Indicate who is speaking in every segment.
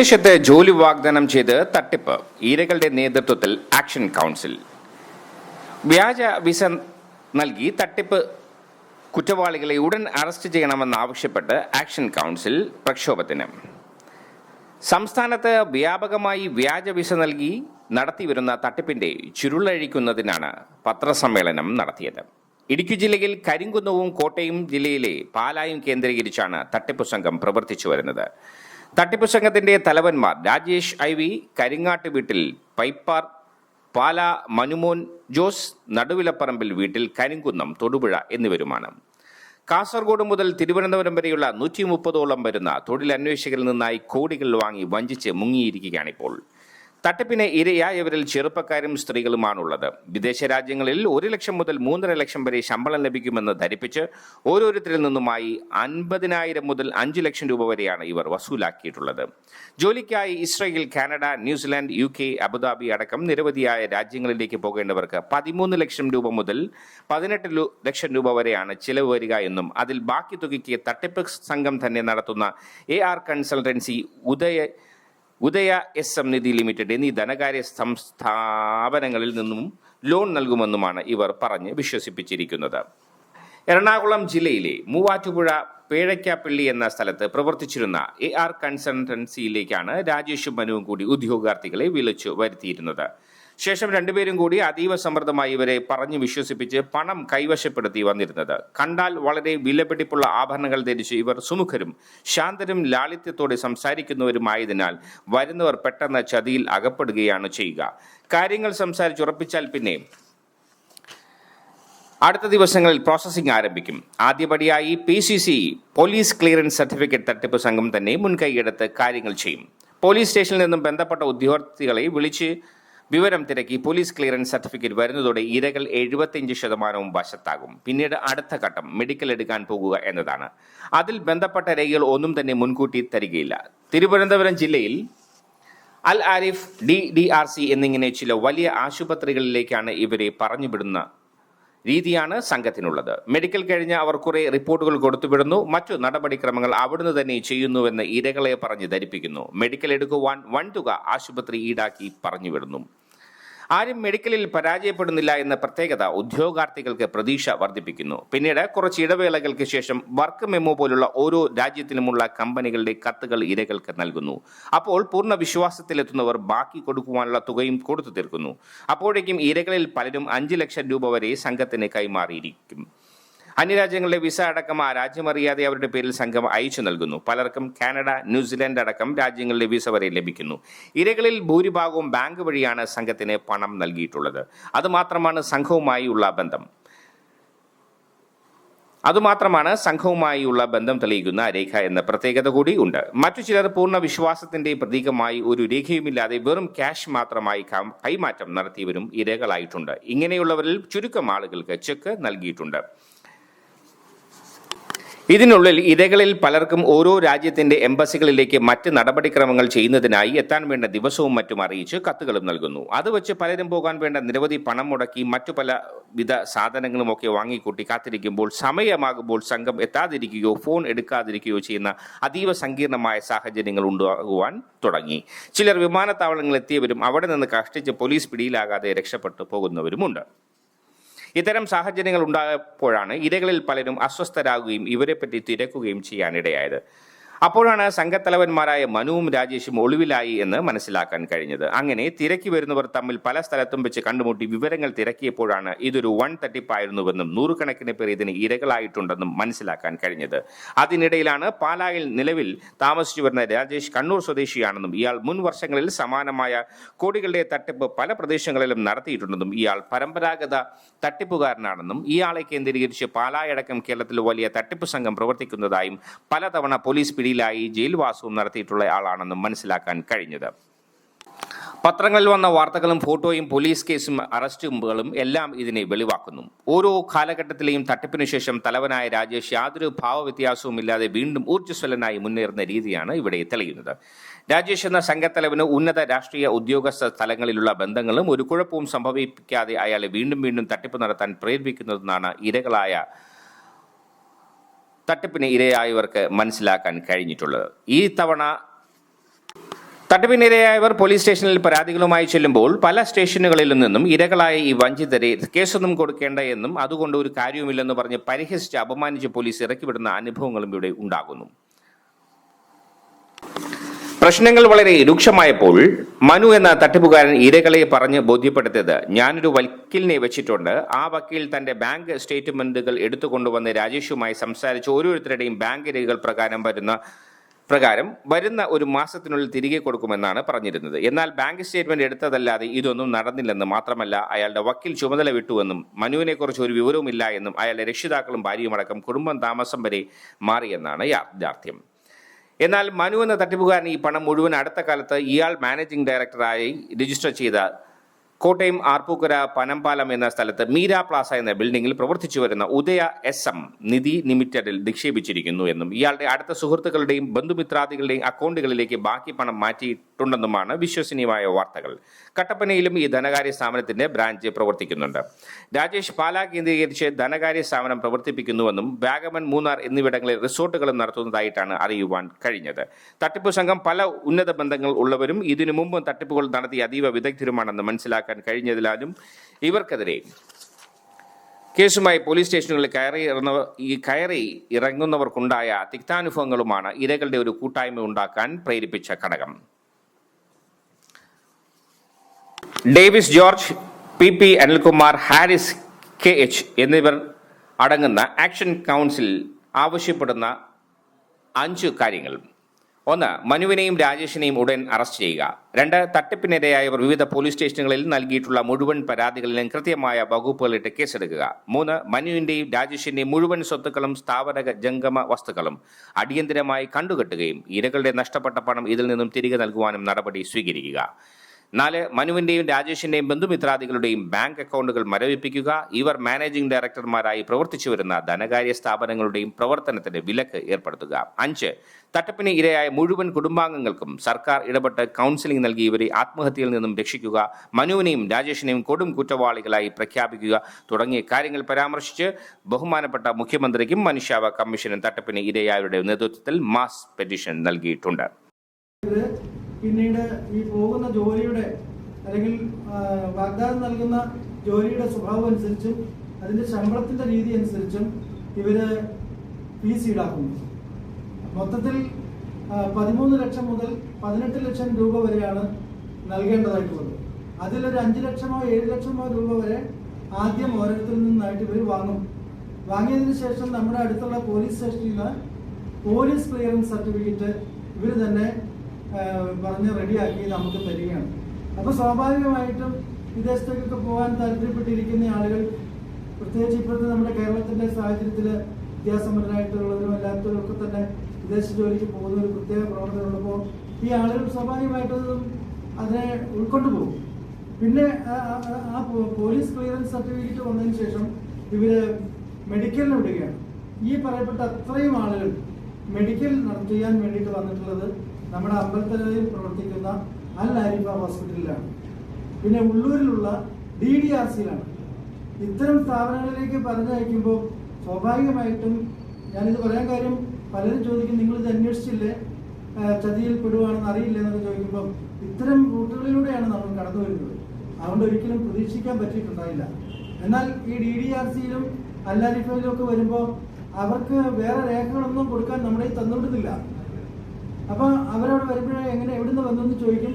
Speaker 1: വിദേശത്ത് ജോലി വാഗ്ദാനം ചെയ്ത് തട്ടിപ്പ്. ഇരകളുടെ നേതൃത്വത്തിൽ ആക്ഷൻ കൗൺസിൽ. വ്യാജ വിസ നൽകി തട്ടിപ്പ് കുറ്റവാളികളെ ഉടൻ അറസ്റ്റ് ചെയ്യണമെന്നാവശ്യപ്പെട്ട് ആക്ഷൻ കൗൺസിൽ പ്രക്ഷോഭത്തിന്. സംസ്ഥാനത്ത് വ്യാപകമായി വ്യാജ വിസ നൽകി നടത്തിവരുന്ന തട്ടിപ്പിന്റെ ചുരുളഴിക്കുന്നതിനാണ് പത്രസമ്മേളനം നടത്തിയത്. ഇടുക്കി ജില്ലയിൽ കരിങ്കുന്നവും കോട്ടയം ജില്ലയിലെ പാലായും കേന്ദ്രീകരിച്ചാണ് തട്ടിപ്പ് സംഘം പ്രവർത്തിച്ചു വരുന്നത് തട്ടിപ്പു സംഘത്തിന്റെ തലവന്മാർ രാജേഷ് ഐ വി കരിങ്ങാട്ട് വീട്ടിൽ പൈപ്പാർ പാല മനുമോൻ ജോസ് നടുവിലപ്പറമ്പിൽ വീട്ടിൽ കരിങ്കുന്നം തൊടുപുഴ എന്നിവരുമാണ്. കാസർഗോഡ് മുതൽ തിരുവനന്തപുരം വരെയുള്ള നൂറ്റി മുപ്പതോളം വരുന്ന തൊഴിലന്വേഷകരിൽ നിന്നായി കോടികൾ വാങ്ങി വഞ്ചിച്ച് മുങ്ങിയിരിക്കുകയാണിപ്പോൾ. തട്ടിപ്പിന് ഇരയായവരിൽ ചെറുപ്പക്കാരും സ്ത്രീകളുമാണുള്ളത്. വിദേശ രാജ്യങ്ങളിൽ ഒരു ലക്ഷം മുതൽ മൂന്നര ലക്ഷം വരെ ശമ്പളം ലഭിക്കുമെന്ന് ധരിപ്പിച്ച് ഓരോരുത്തരിൽ നിന്നുമായി അൻപതിനായിരം മുതൽ അഞ്ച് ലക്ഷം രൂപ വരെയാണ് ഇവർ വസൂലാക്കിയിട്ടുള്ളത്. ജോലിക്കായി Israel Canada New Zealand U K Abu Dhabi അടക്കം നിരവധിയായ രാജ്യങ്ങളിലേക്ക് പോകേണ്ടവർക്ക് പതിമൂന്ന് ലക്ഷം രൂപ മുതൽ പതിനെട്ട് ലക്ഷം രൂപ വരെയാണ് ചിലവ് വരിക എന്നും അതിൽ ബാക്കി തുകയ്ക്ക് തട്ടിപ്പ് സംഘം തന്നെ നടത്തുന്ന A R consultancy Udaya Udaya S M Nidhi limited എന്നീ ധനകാര്യ സംസ്ഥാപനങ്ങളിൽ നിന്നും ലോൺ നൽകുമെന്നുമാണ് ഇവർ പറഞ്ഞ് വിശ്വസിപ്പിച്ചിരിക്കുന്നത്. എറണാകുളം ജില്ലയിലെ മൂവാറ്റുപുഴ പേഴയ്ക്കാപ്പള്ളി എന്ന സ്ഥലത്ത് പ്രവർത്തിച്ചിരുന്ന എ ആർ കൺസൾട്ടൻസിയിലേക്കാണ് രാജേഷും മനുവും കൂടി ഉദ്യോഗാർത്ഥികളെ വിളിച്ചു വരുത്തിയിരുന്നത്. ശേഷം രണ്ടുപേരും കൂടി അതീവ സമ്മർദ്ദമായി ഇവരെ പറഞ്ഞു വിശ്വസിപ്പിച്ച് പണം കൈവശപ്പെടുത്തി വന്നിരുന്നത്. കണ്ടാൽ വളരെ വിലപിടിപ്പുള്ള ആഭരണങ്ങൾ ധരിച്ച് ഇവർ സുമുഖരും ശാന്തരും ലാളിത്യത്തോടെ സംസാരിക്കുന്നവരുമായതിനാൽ വരുന്നവർ പെട്ടെന്ന് ചതിയിൽ അകപ്പെടുകയാണ് ചെയ്യുക. കാര്യങ്ങൾ സംസാരിച്ചുറപ്പിച്ചാൽ പിന്നെ അടുത്ത ദിവസങ്ങളിൽ പ്രോസസ്സിംഗ് ആരംഭിക്കും. ആദ്യപടിയായി P C C police clearance certificate തട്ടിപ്പ് സംഘം തന്നെ മുൻകൈയെടുത്ത് കാര്യങ്ങൾ ചെയ്യും. പോലീസ് സ്റ്റേഷനിൽ നിന്നും ബന്ധപ്പെട്ട ഉദ്യോഗാർത്ഥികളെ വിളിച്ച് വിവരം തിരക്കി പോലീസ് ക്ലിയറൻസ് സർട്ടിഫിക്കറ്റ് വരുന്നതോടെ ഇരകൾ എഴുപത്തിയഞ്ച് ശതമാനവും വശത്താകും. പിന്നീട് അടുത്ത ഘട്ടം മെഡിക്കൽ എടുക്കാൻ പോകുക എന്നതാണ്. അതിൽ ബന്ധപ്പെട്ട രേഖകൾ ഒന്നും തന്നെ മുൻകൂട്ടി തരികയില്ല. തിരുവനന്തപുരം ജില്ലയിൽ Al Arif D D R C എന്നിങ്ങനെ ചില വലിയ ആശുപത്രികളിലേക്കാണ് ഇവരെ പറഞ്ഞുവിടുന്ന രീതിയാണ് സംഘത്തിനുള്ളത്. മെഡിക്കൽ കഴിഞ്ഞ് അവർ കുറെ റിപ്പോർട്ടുകൾ കൊടുത്തുവിടുന്നു. മറ്റു നടപടിക്രമങ്ങൾ അവിടുന്ന് തന്നെ ചെയ്യുന്നുവെന്ന് ഇരകളെ പറഞ്ഞ് ധരിപ്പിക്കുന്നു. മെഡിക്കൽ എടുക്കുവാൻ വൻതുക ആശുപത്രി ഈടാക്കി പറഞ്ഞുവിടുന്നു. ആരും മെഡിക്കലിൽ പരാജയപ്പെടുന്നില്ല എന്ന പ്രത്യേകത ഉദ്യോഗാർത്ഥികൾക്ക് പ്രതീക്ഷ വർദ്ധിപ്പിക്കുന്നു. പിന്നീട് കുറച്ച് ഇടവേളകൾക്ക് ശേഷം വർക്ക് മെമ്മോ പോലുള്ള ഓരോ രാജ്യത്തിലുമുള്ള കമ്പനികളുടെ കത്തുകൾ ഇരകൾക്ക് നൽകുന്നു. അപ്പോൾ പൂർണ വിശ്വാസത്തിലെത്തുന്നവർ ബാക്കി കൊടുക്കുവാനുള്ള തുകയും കൊടുത്തു തീർക്കുന്നു. അപ്പോഴേക്കും ഇരകളിൽ പലരും അഞ്ച് ലക്ഷം രൂപ വരെ സംഘത്തിന് കൈമാറിയിരിക്കും. അന്യരാജ്യങ്ങളുടെ വിസ അടക്കം ആ രാജ്യമറിയാതെ അവരുടെ പേരിൽ സംഘം അയച്ചു നൽകുന്നു. പലർക്കും കാനഡ ന്യൂസിലൻഡ് അടക്കം രാജ്യങ്ങളിലെ വിസ വരെ ലഭിക്കുന്നു. ഇരകളിൽ ഭൂരിഭാഗവും ബാങ്ക് വഴിയാണ് സംഘത്തിന് പണം നൽകിയിട്ടുള്ളത്. അതുമാത്രമാണ് സംഘവുമായുള്ള ബന്ധം. അതുമാത്രമാണ് സംഘവുമായുള്ള ബന്ധം തെളിയിക്കുന്ന രേഖ എന്ന പ്രത്യേകത കൂടി ഉണ്ട്. മറ്റു ചിലർ പൂർണ വിശ്വാസത്തിന്റെ പ്രതീകമായി ഒരു രേഖയുമില്ലാതെ വെറും ക്യാഷ് മാത്രമായി കൈമാറ്റം നടത്തിയവരും ഇരകളായിട്ടുണ്ട്. ഇങ്ങനെയുള്ളവരിൽ ചുരുക്കം ആളുകൾക്ക് ചെക്ക് നൽകിയിട്ടുണ്ട്. ഇതിനുള്ളിൽ ഇരകളിൽ പലർക്കും ഓരോ രാജ്യത്തിന്റെ എംബസികളിലേക്ക് മറ്റ് നടപടിക്രമങ്ങൾ ചെയ്യുന്നതിനായി എത്താൻ വേണ്ട ദിവസവും മറ്റും അറിയിച്ച് കത്തുകളും നൽകുന്നു. അത് വെച്ച് പലരും പോകാൻ വേണ്ട നിരവധി പണം മുടക്കി മറ്റു പല വിധ സാധനങ്ങളുമൊക്കെ വാങ്ങിക്കൂട്ടി കാത്തിരിക്കുമ്പോൾ സമയമാകുമ്പോൾ സംഘം എത്താതിരിക്കുകയോ ഫോൺ എടുക്കാതിരിക്കുകയോ ചെയ്യുന്ന അതീവ സങ്കീർണമായ സാഹചര്യങ്ങൾ ഉണ്ടാകുവാൻ തുടങ്ങി. ചിലർ വിമാനത്താവളങ്ങളിൽ എത്തിയവരും അവിടെ നിന്ന് കഷ്ടിച്ച് പോലീസ് പിടിയിലാകാതെ രക്ഷപ്പെട്ടു പോകുന്നവരുമുണ്ട്. ഇത്തരം സാഹചര്യങ്ങൾ ഉണ്ടായപ്പോഴാണ് ഇരകളിൽ പലരും അസ്വസ്ഥരാകുകയും ഇവരെപ്പറ്റി തിരക്കുകയും ചെയ്യാനിടയായത്. അപ്പോഴാണ് സംഘത്തലവന്മാരായ മനുവും രാജേഷും ഒളിവിലായി എന്ന് മനസ്സിലാക്കാൻ കഴിഞ്ഞത്. അങ്ങനെ തിരക്കി വരുന്നവർ തമ്മിൽ പല സ്ഥലത്തും വെച്ച് കണ്ടുമുട്ടി വിവരങ്ങൾ തിരക്കിയപ്പോഴാണ് ഇതൊരു വൺ തട്ടിപ്പായിരുന്നുവെന്നും നൂറുകണക്കിന് പേർ ഇതിന് ഇരകളായിട്ടുണ്ടെന്നും മനസ്സിലാക്കാൻ കഴിഞ്ഞത്. അതിനിടയിലാണ് പാലായിൽ നിലവിൽ താമസിച്ചു വരുന്ന രാജേഷ് കണ്ണൂർ സ്വദേശിയാണെന്നും ഇയാൾ മുൻ വർഷങ്ങളിൽ സമാനമായ കോടികളുടെ തട്ടിപ്പ് പല പ്രദേശങ്ങളിലും നടത്തിയിട്ടുണ്ടെന്നും ഇയാൾ പരമ്പരാഗത തട്ടിപ്പുകാരനാണെന്നും ഇയാളെ കേന്ദ്രീകരിച്ച് പാലായടക്കം കേരളത്തിൽ വലിയ തട്ടിപ്പ് സംഘം പ്രവർത്തിക്കുന്നതായും പലതവണ പോലീസ് പിടിയിലായി ജയിൽവാസവും നടത്തിയിട്ടുള്ള ആളാണെന്നും മനസ്സിലാക്കാൻ കഴിഞ്ഞത്. പത്രങ്ങളിൽ വന്ന വാർത്തകളും ഫോട്ടോയും പോലീസ് കേസും അറസ്റ്റുകളും എല്ലാം ഇതിനെ വെളിവാക്കുന്നു. ഓരോ കാലഘട്ടത്തിലെയും തട്ടിപ്പിനു ശേഷം തലവനായ രാജേഷ് യാതൊരു ഭാവവ്യത്യാസവും ഇല്ലാതെ വീണ്ടും ഊർജസ്വലനായി മുന്നേറുന്ന രീതിയാണ് ഇവിടെ തെളിയുന്നത്. രാജേഷ് എന്ന സംഘത്തലവന് ഉന്നത രാഷ്ട്രീയ ഉദ്യോഗസ്ഥ തലങ്ങളിലുള്ള ബന്ധങ്ങളും ഒരു കുഴപ്പവും സംഭവിപ്പിക്കാതെ അയാളെ വീണ്ടും വീണ്ടും തട്ടിപ്പ് നടത്താൻ പ്രേരിപ്പിക്കുന്നതെന്നാണ് ഇരകളായ തട്ടിപ്പിന് ഇരയായവർക്ക് മനസ്സിലാക്കാൻ കഴിഞ്ഞിട്ടുള്ളത്. ഈ തവണ തട്ടിപ്പിനിരയായവർ പോലീസ് സ്റ്റേഷനിൽ പരാതികളുമായി ചെല്ലുമ്പോൾ പല സ്റ്റേഷനുകളിൽ നിന്നും ഇരകളായ ഈ വഞ്ചിതരെ കേസൊന്നും കൊടുക്കേണ്ട എന്നും അതുകൊണ്ട് ഒരു കാര്യവുമില്ലെന്ന് പറഞ്ഞ് പരിഹസിച്ച് അപമാനിച്ച് പോലീസ് ഇറക്കിവിടുന്ന അനുഭവങ്ങളും ഇവിടെ ഉണ്ടാകുന്നു. പ്രശ്നങ്ങൾ വളരെ രൂക്ഷമായപ്പോൾ മനു എന്ന തട്ടിപ്പുകാരൻ ഇരകളെ പറഞ്ഞ് ബോധ്യപ്പെടുത്തിയത്. ഞാനൊരു വക്കീലിനെ വെച്ചിട്ടുണ്ട്. ആ വക്കീൽ തന്റെ ബാങ്ക് സ്റ്റേറ്റ്മെന്റുകൾ എടുത്തുകൊണ്ടുവന്ന് രാജേഷുമായി സംസാരിച്ച് ഓരോരുത്തരുടെയും ബാങ്ക് രേഖകൾ പ്രകാരം വരുന്ന പ്രകാരം വരുന്ന ഒരു മാസത്തിനുള്ളിൽ തിരികെ കൊടുക്കുമെന്നാണ് പറഞ്ഞിരുന്നത്. എന്നാൽ ബാങ്ക് സ്റ്റേറ്റ്മെന്റ് എടുത്തതല്ലാതെ ഇതൊന്നും നടന്നില്ലെന്ന് മാത്രമല്ല അയാളുടെ വക്കീൽ ചുമതല വിട്ടുവെന്നും മനുവിനെക്കുറിച്ച് ഒരു വിവരവുമില്ല എന്നും അയാളുടെ രക്ഷിതാക്കളും ഭാര്യയുമടക്കം കുടുംബം താമസം വരെ മാറിയെന്നാണ് യാഥാർത്ഥ്യം. എന്നാൽ മനു എന്ന തട്ടിപ്പുകാരൻ ഈ പണം മുഴുവൻ അടുത്ത കാലത്ത് ഇയാൾ മാനേജിംഗ് ഡയറക്ടറായി രജിസ്റ്റർ ചെയ്ത കോട്ടയം ആർപ്പൂക്കര പനമ്പാലം എന്ന സ്ഥലത്ത് മീര പ്ലാസ എന്ന ബിൽഡിംഗിൽ പ്രവർത്തിച്ചു വരുന്ന ഉദയ എസ് എം നിധി ലിമിറ്റഡിൽ നിക്ഷേപിച്ചിരിക്കുന്നു എന്നും ഇയാളുടെ അടുത്ത സുഹൃത്തുക്കളുടെയും ബന്ധുമിത്രാദികളുടെയും അക്കൗണ്ടുകളിലേക്ക് ബാക്കി പണം മാറ്റിയിട്ടുണ്ടെന്നുമാണ് വിശ്വസനീയമായ വാർത്തകൾ. കട്ടപ്പനയിലും ഈ ധനകാര്യ സ്ഥാപനത്തിന്റെ ബ്രാഞ്ച് പ്രവർത്തിക്കുന്നുണ്ട്. രാജേഷ് പാല കേന്ദ്രീകരിച്ച് ധനകാര്യ സ്ഥാപനം പ്രവർത്തിപ്പിക്കുന്നുവെന്നും വാഗമൺ മൂന്നാർ എന്നിവിടങ്ങളിൽ റിസോർട്ടുകളും നടത്തുന്നതായിട്ടാണ് അറിയുവാൻ കഴിഞ്ഞത്. തട്ടിപ്പ് സംഘം പല ഉന്നത ബന്ധങ്ങൾ ഉള്ളവരും ഇതിനു മുമ്പും തട്ടിപ്പുകൾ നടത്തി അതീവ വിദഗ്ധരുമാണെന്ന് മനസ്സിലാക്കാൻ കഴിഞ്ഞതിനാലും ഇവർക്കെതിരെ കേസുമായി പോലീസ് സ്റ്റേഷനുകളിൽ കയറി ഇറങ്ങുന്നവർ ഈ കയറി ഇറങ്ങുന്നവർക്കുണ്ടായ തിക്താനുഭവങ്ങളുമാണ് ഇരകളുടെ ഒരു കൂട്ടായ്മ ഉണ്ടാക്കാൻ പ്രേരിപ്പിച്ച ഘടകം. Davis George P P Anilkumar Haris K H എന്നിവർ അടങ്ങുന്ന ആക്ഷൻ കൗൺസിൽ ആവശ്യപ്പെടുന്ന അഞ്ച് കാര്യങ്ങൾ. ഒന്ന് മനുവിനെയും രാജേഷിനെയും ഉടൻ അറസ്റ്റ് ചെയ്യുക. രണ്ട് തട്ടിപ്പിനിരയായവർ വിവിധ പോലീസ് സ്റ്റേഷനുകളിൽ നൽകിയിട്ടുള്ള മുഴുവൻ പരാതികളിലും കൃത്യമായ വകുപ്പുകളിട്ട് കേസെടുക്കുക. മൂന്ന് മനുവിന്റെയും രാജേഷിന്റെയും മുഴുവൻ സ്വത്തുക്കളും സ്ഥാപന ജംഗമ വസ്തുക്കളും അടിയന്തരമായി കണ്ടുകെട്ടുകയും ഇരകളുടെ നഷ്ടപ്പെട്ട പണം ഇതിൽ നിന്നും തിരികെ നൽകുവാനും നടപടി സ്വീകരിക്കുക. നാല് മനുവിന്റെയും രാജേഷിന്റെയും ബന്ധുമിത്രാദികളുടെയും ബാങ്ക് അക്കൗണ്ടുകൾ മരവിപ്പിക്കുക. ഇവർ മാനേജിംഗ് ഡയറക്ടർമാരായി പ്രവർത്തിച്ചു വരുന്ന ധനകാര്യ സ്ഥാപനങ്ങളുടെയും പ്രവർത്തനത്തിന് വിലക്ക് ഏർപ്പെടുത്തുക. അഞ്ച് തട്ടിപ്പിന് ഇരയായ മുഴുവൻ കുടുംബാംഗങ്ങൾക്കും സർക്കാർ ഇടപെട്ട് കൗൺസിലിംഗ് നൽകി ഇവരെ ആത്മഹത്യയിൽ നിന്നും രക്ഷിക്കുക. മനുവിനെയും രാജേഷിനെയും കൊടും കുറ്റവാളികളായി പ്രഖ്യാപിക്കുക തുടങ്ങിയ കാര്യങ്ങൾ പരാമർശിച്ച് ബഹുമാനപ്പെട്ട മുഖ്യമന്ത്രിക്കും മനുഷ്യാവ കമ്മീഷനും തട്ടിപ്പിന് ഇരയായവരുടെ നേതൃത്വത്തിൽ മാസ് പെറ്റീഷൻ നൽകിയിട്ടുണ്ട്.
Speaker 2: പിന്നീട് ഈ പോകുന്ന ജോലിയുടെ അല്ലെങ്കിൽ വാഗ്ദാനം നൽകുന്ന ജോലിയുടെ സ്വഭാവം അനുസരിച്ചും അതിന്റെ ശമ്പളത്തിന്റെ രീതി അനുസരിച്ചും ഇവർ ഫീസ് ഈടാക്കുന്നു. മൊത്തത്തിൽ പതിമൂന്ന് ലക്ഷം മുതൽ പതിനെട്ട് ലക്ഷം രൂപ വരെയാണ് നൽകേണ്ടതായിട്ടുള്ളത്. അതിലൊരു അഞ്ച് ലക്ഷമോ ഏഴ് ലക്ഷമോ രൂപ വരെ ആദ്യം ഓരോരുത്തരിൽ നിന്നായിട്ട് ഇവർ വാങ്ങും. വാങ്ങിയതിന് ശേഷം നമ്മുടെ അടുത്തുള്ള പോലീസ് സ്റ്റേഷനിൽ പോലീസ് ക്ലിയറൻസ് സർട്ടിഫിക്കറ്റ് ഇവർ തന്നെ പറഞ്ഞ് റെഡിയാക്കി നമുക്ക് തരികയാണ്. അപ്പോൾ സ്വാഭാവികമായിട്ടും വിദേശത്തേക്കൊക്കെ പോകാൻ താല്പര്യപ്പെട്ടിരിക്കുന്ന ആളുകൾ പ്രത്യേകിച്ച് ഇപ്പോഴത്തെ നമ്മുടെ കേരളത്തിന്റെ സാഹചര്യത്തിൽ വിദ്യാസമ്പന്നരായിട്ടുള്ളവരും അല്ലാത്തവരും ഒക്കെ തന്നെ വിദേശ ജോലിക്ക് പോകുന്ന ഒരു പ്രത്യേക പ്രവർത്തനം ഉള്ളപ്പോൾ ഈ ആളുകൾ സ്വാഭാവികമായിട്ടും അതിനെ ഉൾക്കൊണ്ടു പോകും പിന്നെ ആ- പോലീസ് ക്ലിയറൻസ് സർട്ടിഫിക്കറ്റ് വന്നതിന് ശേഷം ഇവർ മെഡിക്കലിന് വിടുകയാണ്. ഈ പറയപ്പെട്ട അത്രയും ആളുകൾ മെഡിക്കൽ ചെയ്യാൻ വേണ്ടിയിട്ട് വന്നിട്ടുള്ളത് നമ്മുടെ അമ്പലത്തലയിൽ പ്രവർത്തിക്കുന്ന അൽ ആരിഫ ഹോസ്പിറ്റലിലാണ്. പിന്നെ ഉള്ളൂരിലുള്ള ഡി ഡി ആർ സിയിലാണ്. ഇത്തരം സ്ഥാപനങ്ങളിലേക്ക് പറഞ്ഞയക്കുമ്പോൾ സ്വാഭാവികമായിട്ടും ഞാനിത് പറയാൻ കാര്യം പലരും ചോദിക്കും നിങ്ങൾ ഇത് അന്വേഷിച്ചില്ലേ? ചതിയിൽ പെടുവാണെന്ന് അറിയില്ല എന്നൊക്കെ ചോദിക്കുമ്പോൾ ഇത്തരം റൂട്ടുകളിലൂടെയാണ് നമ്മൾ കടന്നു വരുന്നത്. അതുകൊണ്ട് ഒരിക്കലും പ്രതീക്ഷിക്കാൻ പറ്റിയിട്ടുണ്ടായില്ല. എന്നാൽ ഈ ഡി ഡി ആർ സിയിലും അല്ലാരിഫയിലും ഒക്കെ വരുമ്പോൾ അവർക്ക് വേറെ രേഖകളൊന്നും കൊടുക്കാൻ നമ്മുടെ തന്നുവിടുന്നില്ല അപ്പൊ അവരവിടെ വരുമ്പോഴേ എങ്ങനെ എവിടുന്ന് വന്നു എന്ന് ചോദിക്കും.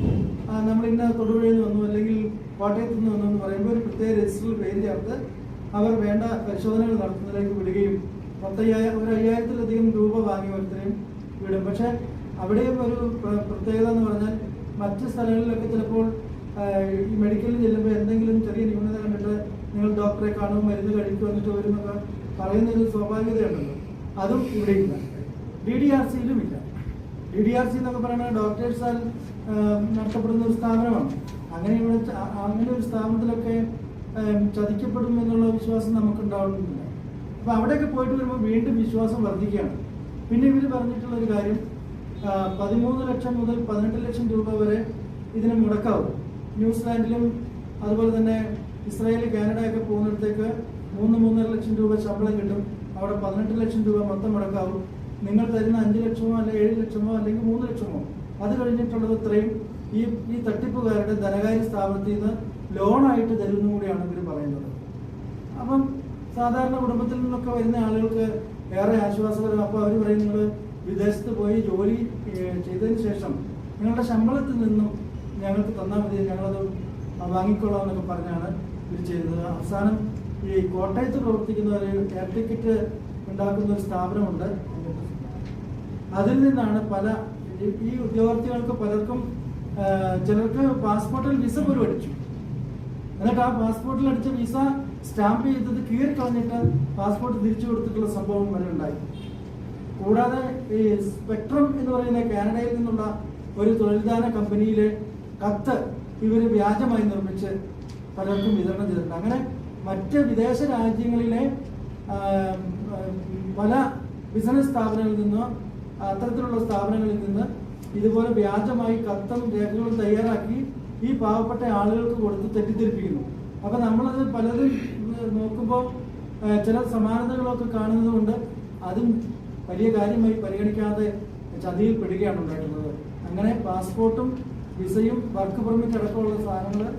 Speaker 2: നമ്മൾ ഇന്ന തൊടുപുഴയിൽ നിന്ന് വന്നു അല്ലെങ്കിൽ കോട്ടയത്ത് നിന്ന് വന്നു എന്ന് പറയുമ്പോൾ ഒരു പ്രത്യേക രജിസ്റ്ററിൽ പേര് ചേർത്ത് അവർ വേണ്ട പരിശോധനകൾ നടത്തുന്നതിലേക്ക് വിടുകയും പത്തയ്യായിരം ഒരു അയ്യായിരത്തിലധികം രൂപ വാങ്ങി ഒരുത്തരെയും വിടും. പക്ഷേ അവിടെയും ഒരു പ്ര- പ്രത്യേകത എന്ന് പറഞ്ഞാൽ മറ്റ് സ്ഥലങ്ങളിലൊക്കെ ചിലപ്പോൾ ഈ മെഡിക്കലിൽ ചെല്ലുമ്പോൾ എന്തെങ്കിലും ചെറിയ ന്യൂനത കണ്ടിട്ട് നിങ്ങൾ ഡോക്ടറെ കാണും മരുന്ന് കഴിക്കും എന്നിട്ട് വരുമെന്നൊക്കെ പറയുന്ന ഒരു സ്വാഭാവികതയുണ്ടല്ലോ. അതും ഇവിടെയില്ല ഡി ഡി ആർ സിയിലും ഇല്ല. ഡി ഡി ആർ സി എന്നൊക്കെ പറയുന്നത് ഡോക്ടേഴ്സാൽ നടത്തപ്പെടുന്ന ഒരു സ്ഥാപനമാണ്. അങ്ങനെ ഇവിടെ അങ്ങനെ ഒരു സ്ഥാപനത്തിലൊക്കെ ചതിക്കപ്പെടും എന്നുള്ള വിശ്വാസം നമുക്ക് ഉണ്ടാവുന്നില്ല അപ്പൊ അവിടെയൊക്കെ പോയിട്ട് വരുമ്പോൾ വീണ്ടും വിശ്വാസം വർദ്ധിക്കുകയാണ്. പിന്നെ ഇവർ പറഞ്ഞിട്ടുള്ള ഒരു കാര്യം പതിമൂന്ന് ലക്ഷം മുതൽ പതിനെട്ട് ലക്ഷം രൂപ വരെ ഇതിന് മുടക്കാവും. ന്യൂസിലാൻഡിലും അതുപോലെ തന്നെ ഇസ്രായേൽ കാനഡയൊക്കെ പോകുന്നിടത്തേക്ക് മൂന്ന് മൂന്നര ലക്ഷം രൂപ ശമ്പളം കിട്ടും. അവിടെ പതിനെട്ട് ലക്ഷം രൂപ മൊത്തം മുടക്കാവും. നിങ്ങൾ തരുന്ന അഞ്ച് ലക്ഷമോ അല്ലെങ്കിൽ ഏഴ് ലക്ഷമോ അല്ലെങ്കിൽ മൂന്ന് ലക്ഷമോ അത് കഴിഞ്ഞിട്ടുള്ളത് ഇത്രയും. ഈ ഈ തട്ടിപ്പുകാരുടെ ധനകാര്യ സ്ഥാപനത്തിൽ നിന്ന് ലോണായിട്ട് തരുന്നു കൂടിയാണ് ഇവർ പറയുന്നത്. അപ്പം സാധാരണ കുടുംബത്തിൽ നിന്നൊക്കെ വരുന്ന ആളുകൾക്ക് ഏറെ ആശ്വാസകരം. അപ്പോൾ അവർ പറയും നിങ്ങൾ വിദേശത്ത് പോയി ജോലി ചെയ്തതിന് ശേഷം നിങ്ങളുടെ ശമ്പളത്തിൽ നിന്നും ഞങ്ങൾക്ക് തന്നാൽ മതി ഞങ്ങളത് വാങ്ങിക്കൊള്ളാം എന്നൊക്കെ പറഞ്ഞാണ് ഇത് ചെയ്തത് അവസാനം ഈ കോട്ടയത്ത് പ്രവർത്തിക്കുന്ന ഒരു എയർ ടിക്കറ്റ് ഉണ്ടാക്കുന്ന ഒരു സ്ഥാപനമുണ്ട്. അതിൽ നിന്നാണ് പല ഈ- ഉദ്യോഗാർത്ഥികൾക്ക് പലർക്കും ചിലർക്ക് പാസ്പോർട്ടിൽ വിസ പോലും അടിച്ചു എന്നിട്ട് ആ പാസ്പോർട്ടിൽ അടിച്ച വിസ സ്റ്റാമ്പ് ചെയ്തത് കീറി കളഞ്ഞിട്ട് പാസ്പോർട്ട് തിരിച്ചു കൊടുത്തിട്ടുള്ള സംഭവം വരെ ഉണ്ടായി. കൂടാതെ ഈ സ്പെക്ട്രം എന്ന് പറയുന്ന കാനഡയിൽ നിന്നുള്ള ഒരു തൊഴിൽദാന കമ്പനിയിലെ കത്ത് ഇവർ വ്യാജമായി നിർമ്മിച്ച് പലർക്കും വിതരണം ചെയ്തിട്ടുണ്ട്. അങ്ങനെ മറ്റ് വിദേശ രാജ്യങ്ങളിലെ പല ബിസിനസ് സ്ഥാപനങ്ങളിൽ നിന്നോ അത്തരത്തിലുള്ള സ്ഥാപനങ്ങളിൽ നിന്ന് ഇതുപോലെ വ്യാജമായി കത്തും രേഖകളും തയ്യാറാക്കി ഈ പാവപ്പെട്ട ആളുകൾക്ക് കൊടുത്ത് തെറ്റിദ്ധരിപ്പിക്കുന്നു. അപ്പൊ നമ്മളത് പലതും നോക്കുമ്പോൾ ചില സമാനതകളൊക്കെ കാണുന്നത് കൊണ്ട് അതും വലിയ കാര്യമായി പരിഗണിക്കാതെ ചതിയിൽ പെടുകയാണ് ഉണ്ടായിട്ടുള്ളത്. അങ്ങനെ പാസ്പോർട്ടും വിസയും വർക്ക് പെർമിറ്റ് അടക്കമുള്ള സാധനങ്ങൾ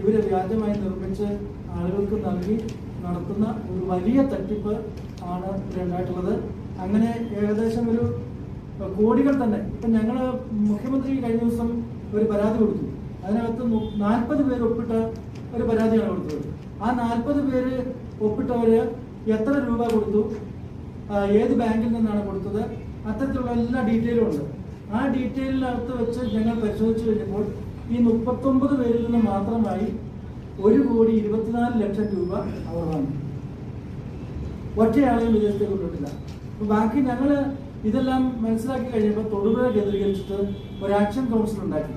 Speaker 2: ഇവർ വ്യാജമായി നിർമ്മിച്ച് ആളുകൾക്ക് നൽകി നടത്തുന്ന ഒരു വലിയ തട്ടിപ്പ് ആണ് ഇതിലുണ്ടായിട്ടുള്ളത്. അങ്ങനെ ഏകദേശം ഒരു കോടികൾ തന്നെ. ഇപ്പൊ ഞങ്ങൾ മുഖ്യമന്ത്രി കഴിഞ്ഞ ദിവസം ഒരു പരാതി കൊടുത്തു. അതിനകത്ത് നാൽപ്പത് പേര് ഒപ്പിട്ട ഒരു പരാതിയാണ് കൊടുത്തത്. ആ നാൽപ്പത് പേര് ഒപ്പിട്ടവര് എത്ര രൂപ കൊടുത്തു? ഏത് ബാങ്കിൽ നിന്നാണ് കൊടുത്തത്? അത്തരത്തിലുള്ള എല്ലാ ഡീറ്റെയിലും ഉണ്ട്. ആ ഡീറ്റെയിലിനകത്ത് വെച്ച് ഞങ്ങൾ പരിശോധിച്ചു കഴിഞ്ഞപ്പോൾ ഈ മുപ്പത്തൊമ്പത് പേരിൽ നിന്ന് മാത്രമായി ഒരു കോടി ഇരുപത്തിനാല് ലക്ഷം രൂപ അവർ വാങ്ങി ഒറ്റയാളെയും വിദേശത്തേക്ക് കൊണ്ടിട്ടില്ല ബാക്കി ഞങ്ങൾ ഇതെല്ലാം മനസ്സിലാക്കി കഴിഞ്ഞപ്പോൾ തൊടുപുഴ കേന്ദ്രീകരിച്ചിട്ട് ഒരു ആക്ഷൻ കൗൺസിൽ ഉണ്ടാക്കി.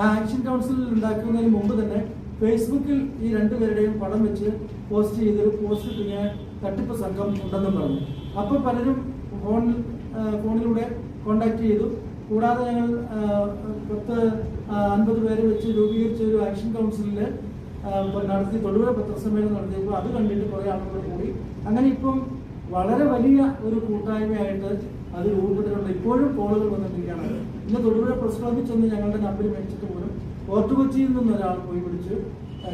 Speaker 2: ആ ആക്ഷൻ കൗൺസിൽ ഉണ്ടാക്കുന്നതിന് മുമ്പ് തന്നെ ഫേസ്ബുക്കിൽ ഈ രണ്ടുപേരുടെയും പടം വെച്ച് പോസ്റ്റ് ചെയ്തൊരു പോസ്റ്റ് ഇട്ടിങ്ങനെ തട്ടിപ്പ് സംഘം ഉണ്ടെന്നും പറഞ്ഞു. അപ്പോൾ പലരും ഫോണിൽ ഫോണിലൂടെ കോണ്ടാക്ട് ചെയ്തു. കൂടാതെ ഞങ്ങൾ പത്ത് അൻപത് പേരെ വെച്ച് രൂപീകരിച്ച ഒരു ആക്ഷൻ കൗൺസിലിൽ നടത്തി തൊടുപുഴ പത്രസമ്മേളനം നടത്തിയപ്പോൾ അത് കണ്ടിട്ട് കുറേ ആളുകൾ കൂടി. അങ്ങനെ ഇപ്പം വളരെ വലിയ ഒരു കൂട്ടായ്മയായിട്ട് അത് രൂപപ്പെട്ടിട്ടുണ്ട് ഇപ്പോഴും കോളുകൾ വന്നിട്ടിരിക്കുകയാണ്. ഇന്ന് തൊടുപുഴ പ്രസ് ക്ലബിൽ ചെന്ന് ഞങ്ങളുടെ നമ്പർ മേടിച്ചിട്ട് പോലും ഫോർട്ട് കൊച്ചിയിൽ നിന്ന് ഒരാൾ പോയി പിടിച്ച്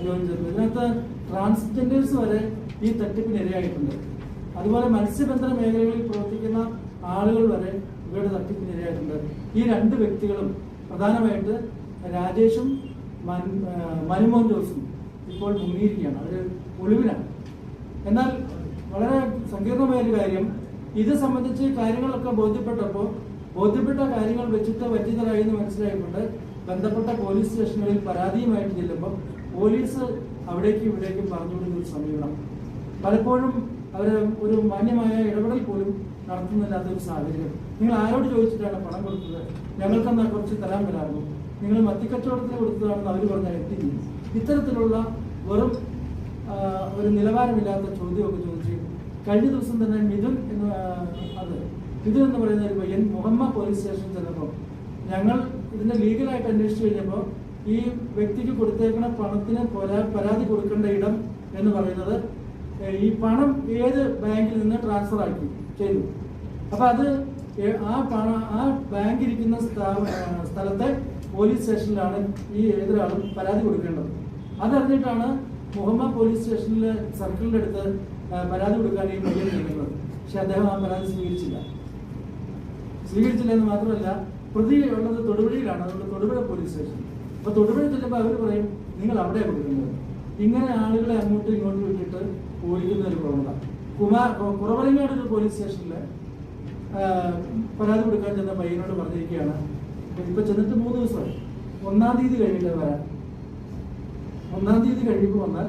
Speaker 2: ജോയിൻ ചെയ്തു. ഇതിനകത്ത് ട്രാൻസ്ജെൻഡേഴ്സ് വരെ ഈ തട്ടിപ്പിന് ഇരയായിട്ടുണ്ട്. അതുപോലെ മത്സ്യബന്ധന മേഖലകളിൽ പ്രവർത്തിക്കുന്ന ആളുകൾ വരെ ഇവരുടെ തട്ടിപ്പിന് ഇരയായിട്ടുണ്ട്. ഈ രണ്ട് വ്യക്തികളും പ്രധാനമായിട്ട് രാജേഷും മനുമോഹൻ ജോസും ഇപ്പോൾ മുങ്ങിയിരിക്കുകയാണ്. അവർ ഒളിവിലാണ്. എന്നാൽ വളരെ സങ്കീർണമായ ഒരു കാര്യം ഇത് സംബന്ധിച്ച് കാര്യങ്ങളൊക്കെ ബോധ്യപ്പെട്ടപ്പോൾ ബോധ്യപ്പെട്ട കാര്യങ്ങൾ വെച്ചിട്ട് പറ്റിയതായി എന്ന് മനസ്സിലായിക്കൊണ്ട് ബന്ധപ്പെട്ട പോലീസ് സ്റ്റേഷനുകളിൽ പരാതിയുമായിട്ട് ചെല്ലുമ്പോൾ പോലീസ് അവിടേക്കും ഇവിടേക്കും പറഞ്ഞുകൊടുക്കുന്ന ഒരു സമീപനം. പലപ്പോഴും അവർ ഒരു മാന്യമായ ഇടപെടൽ പോലും നടത്തുന്നില്ലാത്ത ഒരു സാഹചര്യം. നിങ്ങൾ ആരോട് ചോദിച്ചിട്ടാണ് പണം കൊടുത്തത്? ഞങ്ങൾക്കെന്നാ കുറച്ച് തരാൻ വരാമോ? നിങ്ങൾ മത്തിക്കച്ചവടത്തിന് കൊടുത്തതാണെന്ന് അവർ പറഞ്ഞാൽ എത്തിക്കുന്നു ഇത്തരത്തിലുള്ള വെറും ഒരു നിലവാരമില്ലാത്ത ചോദ്യമൊക്കെ ചോദിച്ചു കഴിഞ്ഞ ദിവസം തന്നെ മിഥുൻ എന്ന് അത് മിഥുൻ എന്ന് പറയുന്ന ഒരു പയ്യൻ മുഹമ്മ പോലീസ് സ്റ്റേഷൻ ചെന്നപ്പോൾ ഞങ്ങൾ ഇതിന്റെ ലീഗലായിട്ട് അന്വേഷിച്ചു കഴിഞ്ഞപ്പോൾ ഈ വ്യക്തിക്ക് കൊടുത്തേക്കുന്ന പണത്തിന് പരാതി കൊടുക്കേണ്ട ഇടം എന്ന് പറയുന്നത് ഈ പണം ഏത് ബാങ്കിൽ നിന്ന് ട്രാൻസ്ഫർ ആക്കി ചെയ്തു. അപ്പൊ അത് ആ പണം ആ ബാങ്ക് ഇരിക്കുന്ന സ്ഥലത്തെ പോലീസ് സ്റ്റേഷനിലാണ് ഈ ഏതൊരാളും പരാതി കൊടുക്കേണ്ടത്. അതറിഞ്ഞിട്ടാണ് മുഹമ്മദ് പോലീസ് സ്റ്റേഷനിലെ സർക്കിളിന്റെ അടുത്ത് പരാതി കൊടുക്കാൻ പയ്യൻ നിൽക്കുന്നത് പക്ഷെ അദ്ദേഹം ആ പരാതി സ്വീകരിച്ചില്ല. സ്വീകരിച്ചില്ല എന്ന് മാത്രമല്ല പ്രതി ഉള്ളത് തൊടുപുഴയിലാണ് അതുകൊണ്ട് തൊടുപുഴ പോലീസ് സ്റ്റേഷൻ. അപ്പൊ തൊടുപുഴ ചെല്ലുമ്പോൾ അവർ പറയും നിങ്ങൾ അവിടെ കൊടുക്കുന്നത്? ഇങ്ങനെ ആളുകളെ അങ്ങോട്ടും ഇങ്ങോട്ടും വിട്ടിട്ട് ഓടിക്കുന്ന ഒരു പ്രവണത. കുമാർ കുറവലങ്ങാട് ഒരു പോലീസ് സ്റ്റേഷനിൽ പരാതി കൊടുക്കാൻ ചെന്ന പയ്യനോട് പറഞ്ഞിരിക്കുകയാണ്. ഇപ്പൊ ചെന്നിട്ട് മൂന്ന് ദിവസമായി ഒന്നാം തീയതി കഴിഞ്ഞിട്ട് വരാൻ. ഒന്നാം തീയതി കഴിയുമ്പോൾ വന്നാൽ